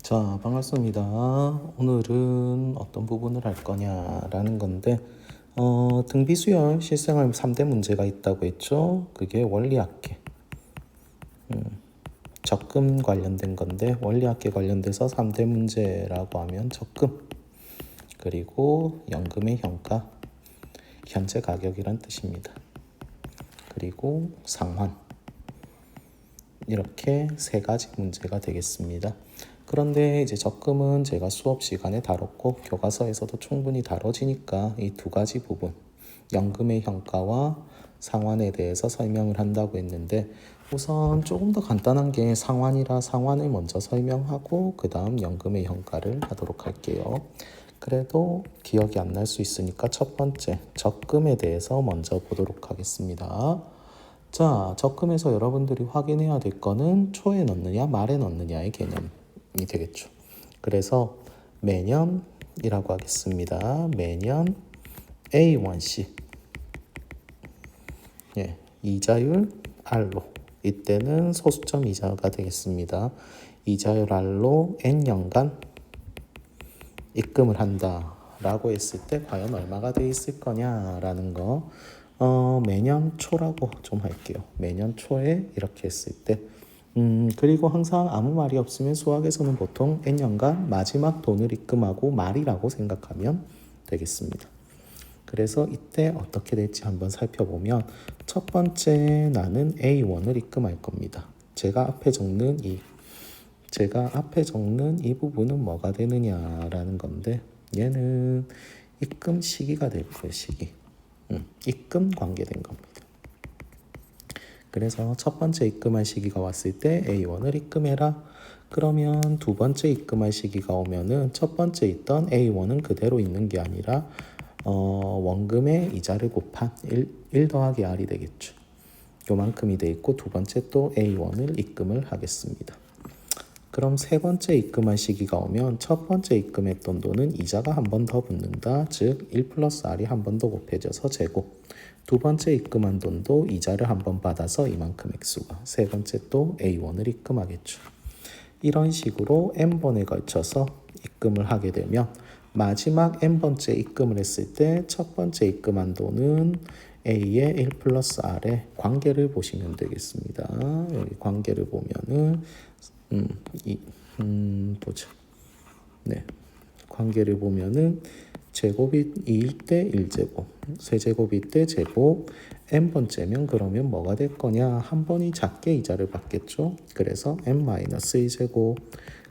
자, 반갑습니다. 오늘은 어떤 부분을 할 거냐라는 건데, 어, 등비수열 실생활 3대 문제가 있다고 했죠. 그게 원리학계, 음, 적금 관련된 건데, 원리학계 관련돼서 3대 문제라고 하면 적금, 그리고 연금의 현가, 현재 가격이란 뜻입니다. 그리고 상환. 이렇게 세 가지 문제가 되겠습니다. 그런데 이제 적금은 제가 수업 시간에 다뤘고 교과서에서도 충분히 다뤄지니까 이 두 가지 부분 연금의 현가와 상환에 대해서 설명을 한다고 했는데 우선 조금 더 간단한 게 상환이라 상환을 먼저 설명하고 그 다음 연금의 현가를 하도록 할게요. 그래도 기억이 안 날 수 있으니까 첫 번째 적금에 대해서 먼저 보도록 하겠습니다. 자, 적금에서 여러분들이 확인해야 될 거는 초에 넣느냐, 말에 넣느냐의 개념이 되겠죠. 그래서 매년이라고 하겠습니다. 매년 A1C. 예, 이자율 R로. 이때는 소수점 이자가 되겠습니다. 이자율 R로 N년간 입금을 한다 라고 했을 때 과연 얼마가 돼 있을 거냐라는 거 어, 매년 초라고 좀 할게요. 매년 초에 이렇게 했을 때. 음, 그리고 항상 아무 말이 없으면 수학에서는 보통 N년간 마지막 돈을 입금하고 말이라고 생각하면 되겠습니다. 그래서 이때 어떻게 될지 한번 살펴보면 첫 번째 나는 A1을 입금할 겁니다. 제가 앞에 적는 이 제가 앞에 적는 이 부분은 뭐가 되느냐라는 건데 얘는 입금 시기가 될 거예요. 시기. 음, 입금 관계된 겁니다. 그래서 첫 번째 입금할 시기가 왔을 때 A1을 입금해라. 그러면 두 번째 입금할 시기가 오면은 첫 번째 있던 A1은 그대로 있는 게 아니라 어, 원금의 이자를 곱한 1, 1 더하기 R이 되겠죠. 요만큼이 돼 있고 두 번째 또 A1을 입금을 하겠습니다. 그럼 세 번째 입금할 시기가 오면 첫 번째 입금했던 돈은 이자가 한 번 더 붙는다. 즉, 1 플러스 R이 한 번 더 곱해져서 제곱. 두 번째 입금한 돈도 이자를 한 번 받아서 이만큼 액수가. 세 번째 또 A1을 입금하겠죠. 이런 식으로 N번에 걸쳐서 입금을 하게 되면 마지막 N번째 입금을 했을 때 첫 번째 입금한 돈은 A의 1 플러스 R의 관계를 보시면 되겠습니다. 여기 관계를 보면은 음, 이, 음, 보자. 네. 관계를 보면은 제곱이 2일 때 1제곱, 세제곱일 때 제곱, n번째면 그러면 뭐가 될 거냐? 한 번이 작게 이자를 받겠죠. 그래서 n-1제곱,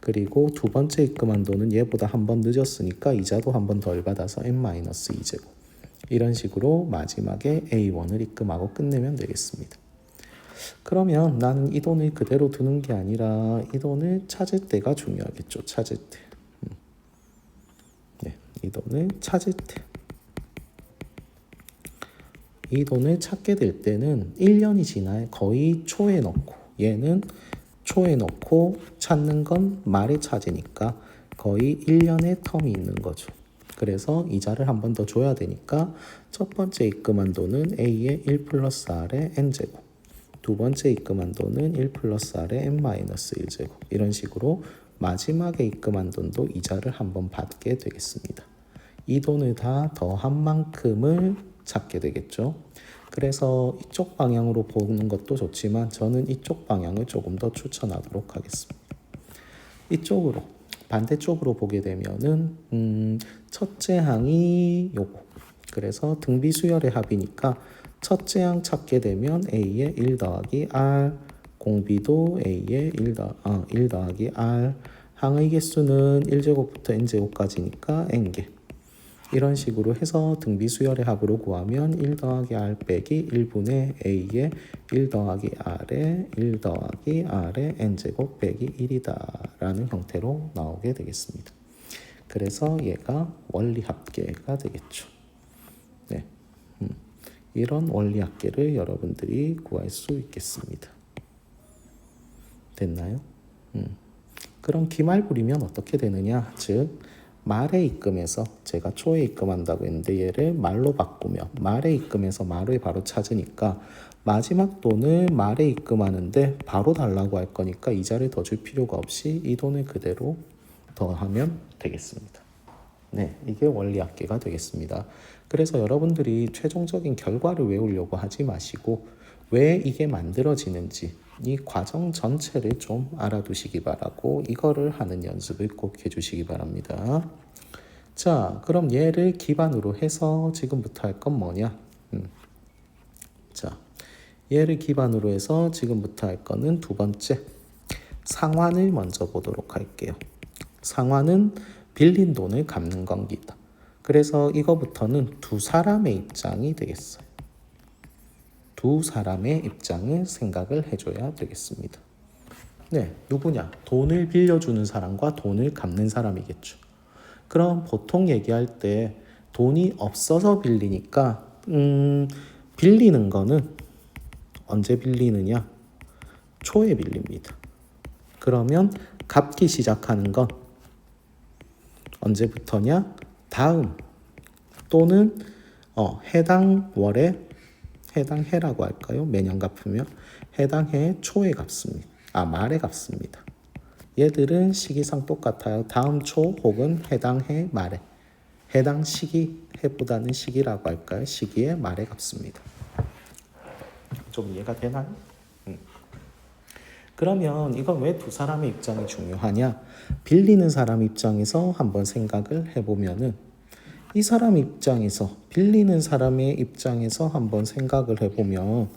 그리고 두 번째 입금한 돈은 얘보다 한 번 늦었으니까 이자도 한 번 덜 받아서 n-2제곱. 이런 식으로 마지막에 A1을 입금하고 끝내면 되겠습니다. 그러면 나는 이 돈을 그대로 두는 게 아니라 이 돈을 찾을 때가 중요하겠죠. 찾을 때. 음. 네, 이 돈을 찾을 때. 이 돈을 찾게 될 때는 1년이 지나야 거의 초에 넣고 얘는 초에 넣고 찾는 건 말에 찾으니까 거의 1년의 텀이 있는 거죠. 그래서 이자를 한 번 더 줘야 되니까 첫 번째 입금한 돈은 A의 1 플러스 R의 N제곱 두 번째 입금한 돈은 1 플러스 R의 n-1제곱 이런 식으로 마지막에 입금한 돈도 이자를 한번 받게 되겠습니다. 이 돈을 다 더한 만큼을 찾게 되겠죠. 그래서 이쪽 방향으로 보는 것도 좋지만 저는 이쪽 방향을 조금 더 추천하도록 하겠습니다. 이쪽으로 반대쪽으로 보게 되면은 음, 첫째 항이 요거 그래서 등비 수열의 합이니까 첫째 항 찾게 되면 A의 1 더하기 R, 공비도 A의 1, 더, 어, 1 더하기 R, 항의 개수는 1제곱부터 n제곱까지니까 n개. 이런 식으로 해서 등비 수열의 합으로 구하면 1 더하기 R 빼기 1분의 A의 1 더하기 R의 1 더하기 R의 n제곱 빼기 1이다 라는 형태로 나오게 되겠습니다. 그래서 얘가 원리합계가 되겠죠. 네. 음. 이런 원리학계를 여러분들이 구할 수 있겠습니다. 됐나요? 음. 그럼 기말 부리면 어떻게 되느냐? 즉 말에 입금해서 제가 초에 입금한다고 했는데 얘를 말로 바꾸면 말에 입금해서 말을 바로 찾으니까 마지막 돈을 말에 입금하는데 바로 달라고 할 거니까 이자를 더 줄 필요가 없이 이 돈을 그대로 더하면 되겠습니다. 네, 이게 원리 합계가 되겠습니다. 그래서 여러분들이 최종적인 결과를 외우려고 하지 마시고 왜 이게 만들어지는지 이 과정 전체를 좀 알아두시기 바라고 이거를 하는 연습을 꼭 해주시기 바랍니다. 자, 그럼 얘를 기반으로 해서 지금부터 할 건 뭐냐? 음. 자, 얘를 기반으로 해서 지금부터 할 거는 두 번째 상환을 먼저 보도록 할게요. 상환은 빌린 돈을 갚는 겁니다. 그래서 이거부터는 두 사람의 입장이 되겠어요. 두 사람의 입장을 생각을 해줘야 되겠습니다. 네, 누구냐? 돈을 빌려주는 사람과 돈을 갚는 사람이겠죠. 그럼 보통 얘기할 때 돈이 없어서 빌리니까, 음, 빌리는 거는 언제 빌리느냐? 초에 빌립니다. 그러면 갚기 시작하는 건 언제부터냐? 다음 또는 어, 해당 월에 해당 해라고 할까요? 매년 갚으면 해당 해 초에 갚습니다. 아 말에 갚습니다. 얘들은 시기상 똑같아요. 다음 초 혹은 해당 해 말에 해당 시기 해보다는 시기라고 할까요? 시기에 말에 갚습니다. 좀 이해가 되나요? 음. 그러면 이건 왜 두 사람의 입장이 중요하냐? 빌리는 사람 입장에서 한번 생각을 해보면은 이 사람 입장에서 빌리는 사람의 입장에서 한번 생각을 해보면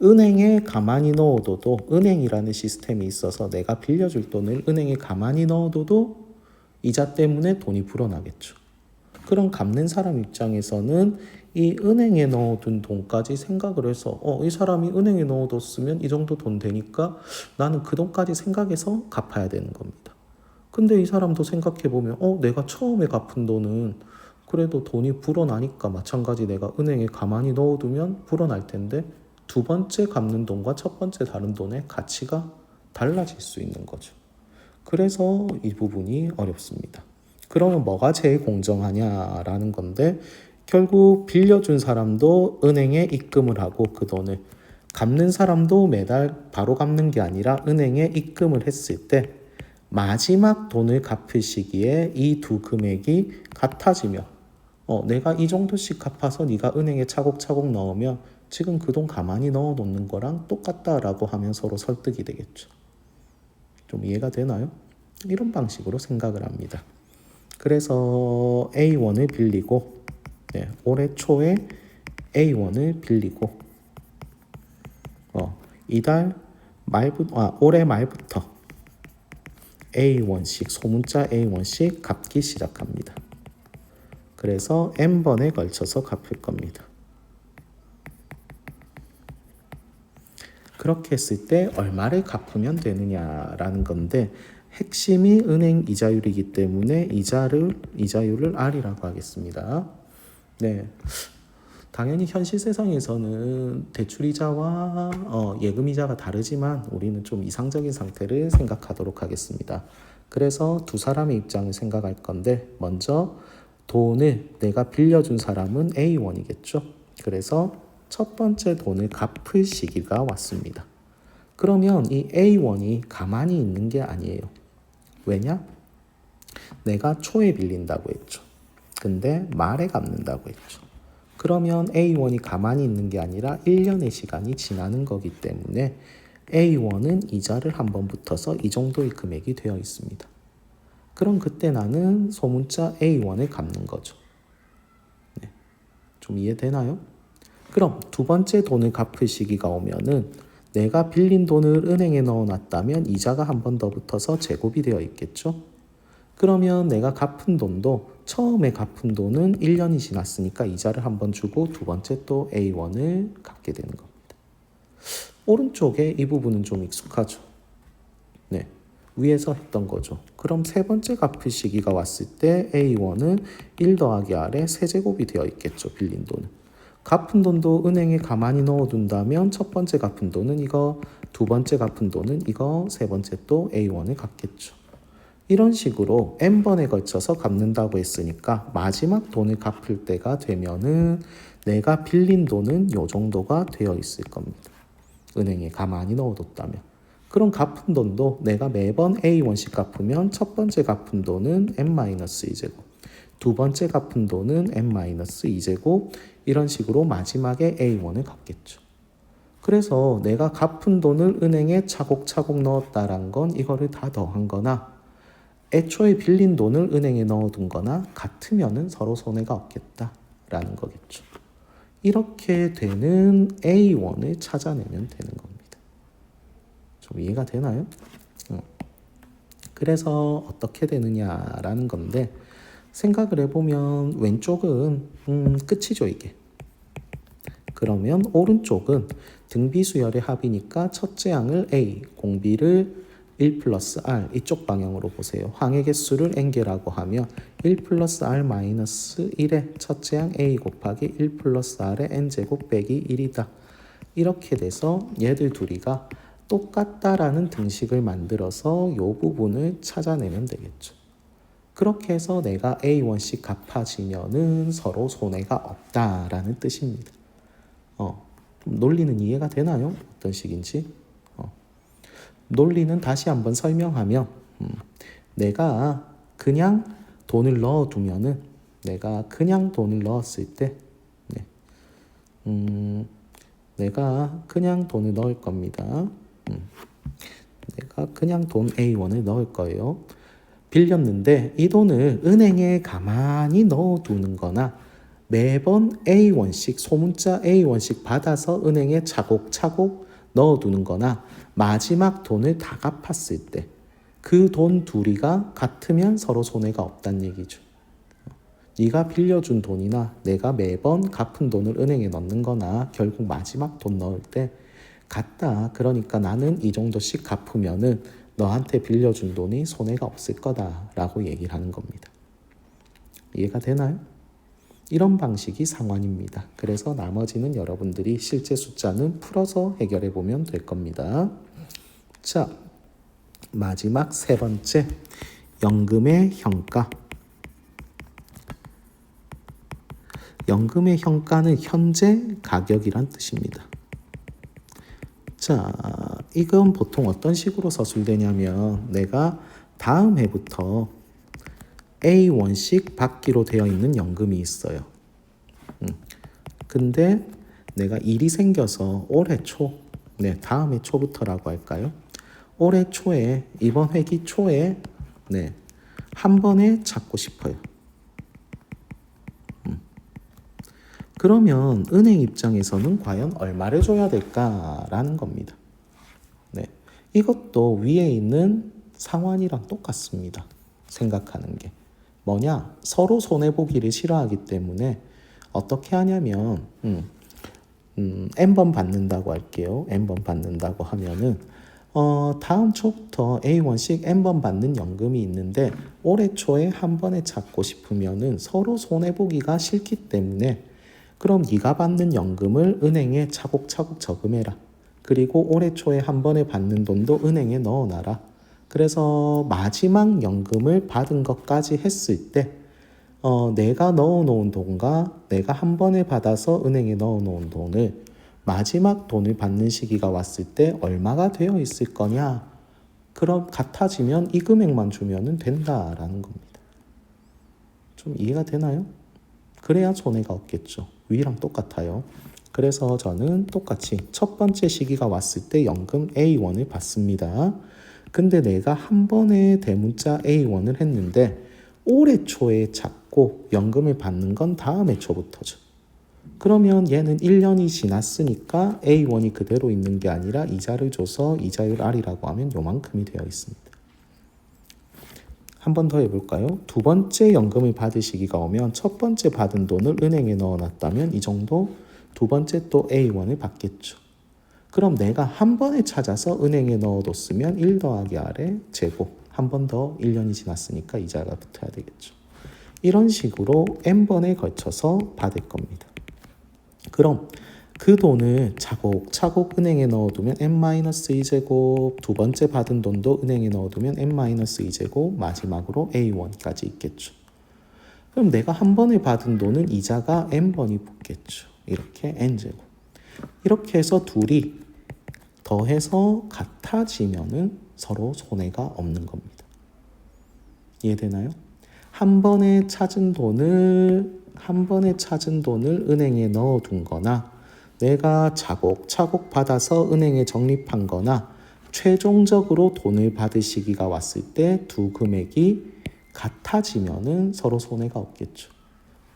은행에 가만히 넣어둬도 은행이라는 시스템이 있어서 내가 빌려줄 돈을 은행에 가만히 넣어둬도 이자 때문에 돈이 불어나겠죠. 그럼 갚는 사람 입장에서는 이 은행에 넣어둔 돈까지 생각을 해서 어, 이 사람이 은행에 넣어뒀으면 이 정도 돈 되니까 나는 그 돈까지 생각해서 갚아야 되는 겁니다. 근데 이 사람도 생각해 보면 어, 내가 처음에 갚은 돈은 그래도 돈이 불어나니까 마찬가지 내가 은행에 가만히 넣어두면 불어날 텐데 두 번째 갚는 돈과 첫 번째 다른 돈의 가치가 달라질 수 있는 거죠. 그래서 이 부분이 어렵습니다. 그러면 뭐가 제일 공정하냐라는 건데 결국 빌려준 사람도 은행에 입금을 하고 그 돈을 갚는 사람도 매달 바로 갚는 게 아니라 은행에 입금을 했을 때 마지막 돈을 갚을 시기에 이 두 금액이 같아지면 어, 내가 이 정도씩 갚아서 네가 은행에 차곡차곡 넣으면 지금 그 돈 가만히 넣어 놓는 거랑 똑같다라고 하면 서로 설득이 되겠죠. 좀 이해가 되나요? 이런 방식으로 생각을 합니다. 그래서 A1을 빌리고 네, 올해 초에 A1을 빌리고 어, 이달 말부 아, 올해 말부터 A1씩 소문자 A1씩 갚기 시작합니다. 그래서 n번에 걸쳐서 갚을 겁니다. 그렇게 했을 때 얼마를 갚으면 되느냐라는 건데 핵심이 은행 이자율이기 때문에 이자를 이자율을 R이라고 하겠습니다. 네. 당연히 현실 세상에서는 대출 이자와 어, 예금 이자가 다르지만 우리는 좀 이상적인 상태를 생각하도록 하겠습니다. 그래서 두 사람의 입장을 생각할 건데 먼저 돈을 내가 빌려준 사람은 A1이겠죠. 그래서 첫 번째 돈을 갚을 시기가 왔습니다. 그러면 이 A1이 가만히 있는 게 아니에요. 왜냐? 내가 초에 빌린다고 했죠. 근데 말에 갚는다고 했죠. 그러면 A1이 가만히 있는 게 아니라 1년의 시간이 지나는 거기 때문에 A1은 이자를 한 번 붙어서 이 정도의 금액이 되어 있습니다. 그럼 그때 나는 소문자 A1을 갚는 거죠. 네. 좀 이해되나요? 그럼 두 번째 돈을 갚을 시기가 오면은 내가 빌린 돈을 은행에 넣어놨다면 이자가 한 번 더 붙어서 제곱이 되어 있겠죠? 그러면 내가 갚은 돈도 처음에 갚은 돈은 1년이 지났으니까 이자를 한 번 주고 두 번째 또 A1을 갚게 되는 겁니다. 오른쪽에 이 부분은 좀 익숙하죠? 네. 위에서 했던 거죠. 그럼 세 번째 갚을 시기가 왔을 때 A1은 1 더하기 R에 세제곱이 되어 있겠죠. 빌린 돈은. 갚은 돈도 은행에 가만히 넣어둔다면 첫 번째 갚은 돈은 이거, 두 번째 갚은 돈은 이거, 세 번째 또 A1을 갚겠죠. 이런 식으로 n번에 걸쳐서 갚는다고 했으니까 마지막 돈을 갚을 때가 되면은 내가 빌린 돈은 요 정도가 되어 있을 겁니다. 은행에 가만히 넣어뒀다면. 그럼 갚은 돈도 내가 매번 A1씩 갚으면 첫 번째 갚은 돈은 N-2제곱, 두 번째 갚은 돈은 N-2제곱, 이런 식으로 마지막에 A1을 갚겠죠. 그래서 내가 갚은 돈을 은행에 차곡차곡 넣었다란 건 이거를 다 더한 거나 애초에 빌린 돈을 은행에 넣어둔 거나 같으면은 서로 손해가 없겠다라는 거겠죠. 이렇게 되는 A1을 찾아내면 되는 겁니다. 좀 이해가 되나요? 어. 그래서 어떻게 되느냐라는 건데 생각을 해보면 왼쪽은 음, 끝이죠 이게. 그러면 오른쪽은 등비 수열의 합이니까 첫째 항을 A, 공비를 1 플러스 R 이쪽 방향으로 보세요. 항의 개수를 n개라고 하면 1 플러스 R 마이너스 1의 첫째 항 A 곱하기 1 플러스 R의 n제곱 빼기 1이다. 이렇게 돼서 얘들 둘이가 똑같다라는 등식을 만들어서 이 부분을 찾아내면 되겠죠. 그렇게 해서 내가 A1씩 갚아지면은 서로 손해가 없다라는 뜻입니다. 어, 좀 논리는 이해가 되나요? 어떤 식인지? 어. 논리는 다시 한번 설명하면 음, 내가 그냥 돈을 넣어두면은 내가 그냥 돈을 넣었을 때 네, 음, 내가 그냥 돈을 넣을 겁니다. 음, 내가 그냥 돈 A1을 넣을 거예요. 빌렸는데 이 돈을 은행에 가만히 넣어두는 거나 매번 A1씩 소문자 A1씩 받아서 은행에 차곡차곡 넣어두는 거나 마지막 돈을 다 갚았을 때 그 돈 둘이가 같으면 서로 손해가 없다는 얘기죠. 네가 빌려준 돈이나 내가 매번 갚은 돈을 은행에 넣는 거나 결국 마지막 돈 넣을 때 같다. 그러니까 나는 이 정도씩 갚으면은 너한테 빌려준 돈이 손해가 없을 거다라고 얘기를 하는 겁니다. 이해가 되나요? 이런 방식이 상환입니다. 그래서 나머지는 여러분들이 실제 숫자는 풀어서 해결해 보면 될 겁니다. 자, 마지막 세 번째 연금의 현가. 연금의 현가는 현재 가격이란 뜻입니다. 자, 이건 보통 어떤 식으로 서술되냐면 내가 다음 해부터 A1씩 받기로 되어 있는 연금이 있어요. 음. 근데 내가 일이 생겨서 올해 초, 네, 다음 해 초부터라고 할까요? 올해 초에, 이번 회기 초에, 네, 한 번에 찾고 싶어요. 음. 그러면 은행 입장에서는 과연 얼마를 줘야 될까라는 겁니다. 네, 이것도 위에 있는 상환이랑 똑같습니다. 생각하는 게. 뭐냐 서로 손해 보기를 싫어하기 때문에 어떻게 하냐면 음, 음, n번 받는다고 할게요. n번 받는다고 하면은 어, 다음 초부터 A1씩 n번 받는 연금이 있는데 올해 초에 한 번에 찾고 싶으면은 서로 손해 보기가 싫기 때문에 그럼 네가 받는 연금을 은행에 차곡차곡 저금해라. 그리고 올해 초에 한 번에 받는 돈도 은행에 넣어놔라. 그래서 마지막 연금을 받은 것까지 했을 때 어, 내가 넣어놓은 돈과 내가 한 번에 받아서 은행에 넣어놓은 돈을 마지막 돈을 받는 시기가 왔을 때 얼마가 되어 있을 거냐? 그럼 같아지면 이 금액만 주면은 된다라는 겁니다. 좀 이해가 되나요? 그래야 손해가 없겠죠. 위랑 똑같아요. 그래서 저는 똑같이 첫 번째 시기가 왔을 때 연금 A1을 받습니다. 근데 내가 한 번에 대문자 A1을 했는데 올해 초에 잡고 연금을 받는 건 다음 해 초부터죠. 그러면 얘는 1년이 지났으니까 A1이 그대로 있는 게 아니라 이자를 줘서 이자율 R이라고 하면 요만큼이 되어 있습니다. 한 번 더 해볼까요? 두 번째 연금을 받을 시기가 오면 첫 번째 받은 돈을 은행에 넣어놨다면 이 정도 두 번째 또 A1을 받겠죠. 그럼 내가 한 번에 찾아서 은행에 넣어뒀으면 1 더하기 R의 제곱 한 번 더 1년이 지났으니까 이자가 붙어야 되겠죠. 이런 식으로 n번에 걸쳐서 받을 겁니다. 그럼 그 돈을 차곡차곡 은행에 넣어두면 n-2제곱 두 번째 받은 돈도 은행에 넣어두면 n-2제곱 마지막으로 a1까지 있겠죠. 그럼 내가 한 번에 받은 돈은 이자가 n번이 붙겠죠. 이렇게 n제곱. 이렇게 해서 둘이 더해서 같아지면은 서로 손해가 없는 겁니다. 이해되나요? 한 번에 찾은 돈을 한 번에 찾은 돈을 은행에 넣어둔 거나 내가 차곡차곡 받아서 은행에 적립한 거나 최종적으로 돈을 받을 시기가 왔을 때 두 금액이 같아지면은 서로 손해가 없겠죠.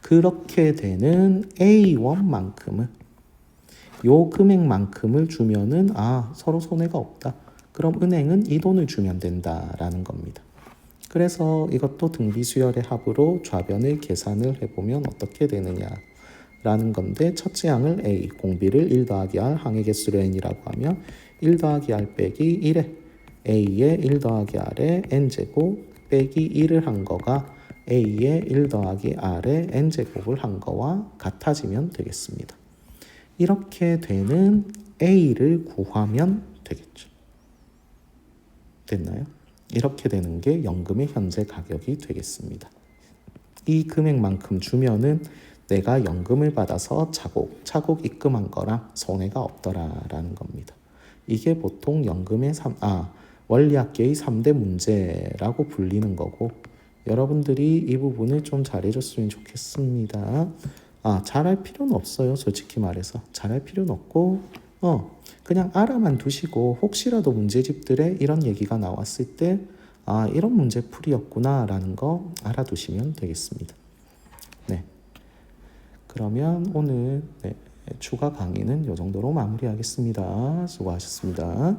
그렇게 되는 A1만큼은 요 금액만큼을 주면은 아 서로 손해가 없다. 그럼 은행은 이 돈을 주면 된다라는 겁니다. 그래서 이것도 등비 수열의 합으로 좌변을 계산을 해보면 어떻게 되느냐 라는 건데 첫째 항을 A, 공비를 1 더하기 R, 항의 개수를 N이라고 하면 1 더하기 R 빼기 1에 A의 1 더하기 R의 N제곱 빼기 1을 한 거가 A의 1 더하기 R의 N제곱을 한 거와 같아지면 되겠습니다. 이렇게 되는 A를 구하면 되겠죠. 됐나요? 이렇게 되는 게 연금의 현재 가격이 되겠습니다. 이 금액만큼 주면은 내가 연금을 받아서 차곡 차곡 입금한 거랑 손해가 없더라라는 겁니다. 이게 보통 연금의 3, 아, 원리학계의 3대 문제라고 불리는 거고 여러분들이 이 부분을 좀 잘해줬으면 좋겠습니다. 아, 잘할 필요는 없어요. 솔직히 말해서. 잘할 필요는 없고, 어, 그냥 알아만 두시고, 혹시라도 문제집들에 이런 얘기가 나왔을 때, 아, 이런 문제풀이였구나, 라는 거 알아두시면 되겠습니다. 네. 그러면 오늘, 네, 추가 강의는 이 정도로 마무리하겠습니다. 수고하셨습니다.